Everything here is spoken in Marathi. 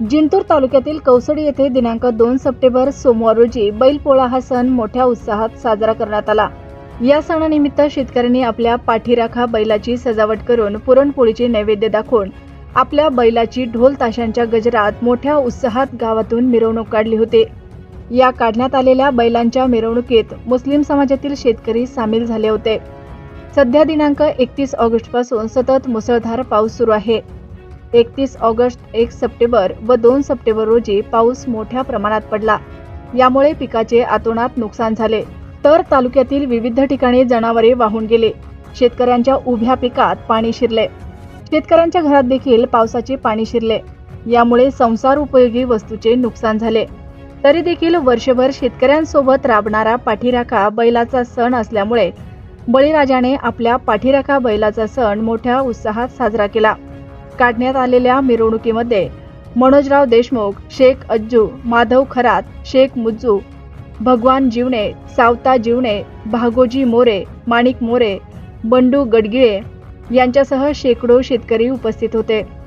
जिंतूर तालुक्यातील कौसडी येथे दिनांक दोन सप्टेंबर सोमवार रोजी बैलपोळा हा सण मोठ्या उत्साहात साजरा करण्यात आला. या सणानिमित्त शेतकऱ्यांनी आपल्या पाठीराखा बैलाची सजावट करून पुरणपोळीचे नैवेद्य दाखवून आपल्या बैलाची ढोल ताशांच्या गजरात मोठ्या उत्साहात गावातून मिरवणूक काढली होती. या काढण्यात आलेल्या बैलांच्या मिरवणुकीत मुस्लिम समाजातील शेतकरी सामील झाले होते. सध्या दिनांक एकतीस ऑगस्टपासून सतत मुसळधार पाऊस सुरू आहे. एकतीस ऑगस्ट एक सप्टेंबर व दोन सप्टेंबर रोजी पाऊस मोठ्या प्रमाणात पडला. यामुळे पिकाचे आतोनात नुकसान झाले. तर तालुक्यातील विविध ठिकाणी जनावरे वाहून गेले. शेतकऱ्यांच्या उभ्या पिकात पाणी शिरले. शेतकऱ्यांच्या घरात देखील पावसाचे पाणी शिरले. यामुळे संसार उपयोगी वस्तूचे नुकसान झाले. तरी देखील वर्षभर शेतकऱ्यांसोबत राबणारा पाठीराखा बैलाचा सण असल्यामुळे बळीराजाने आपल्या पाठीराखा बैलाचा सण मोठ्या उत्साहात साजरा केला. काढण्यात आलेल्या मिरवणुकीमध्ये मनोजराव देशमुख शेख अज्जू माधव खरात शेख मुज्जू भगवान जीवणे सावता जीवणे भागोजी मोरे माणिक मोरे बंडू गडगिळे यांच्यासह शेकडो शेतकरी उपस्थित होते.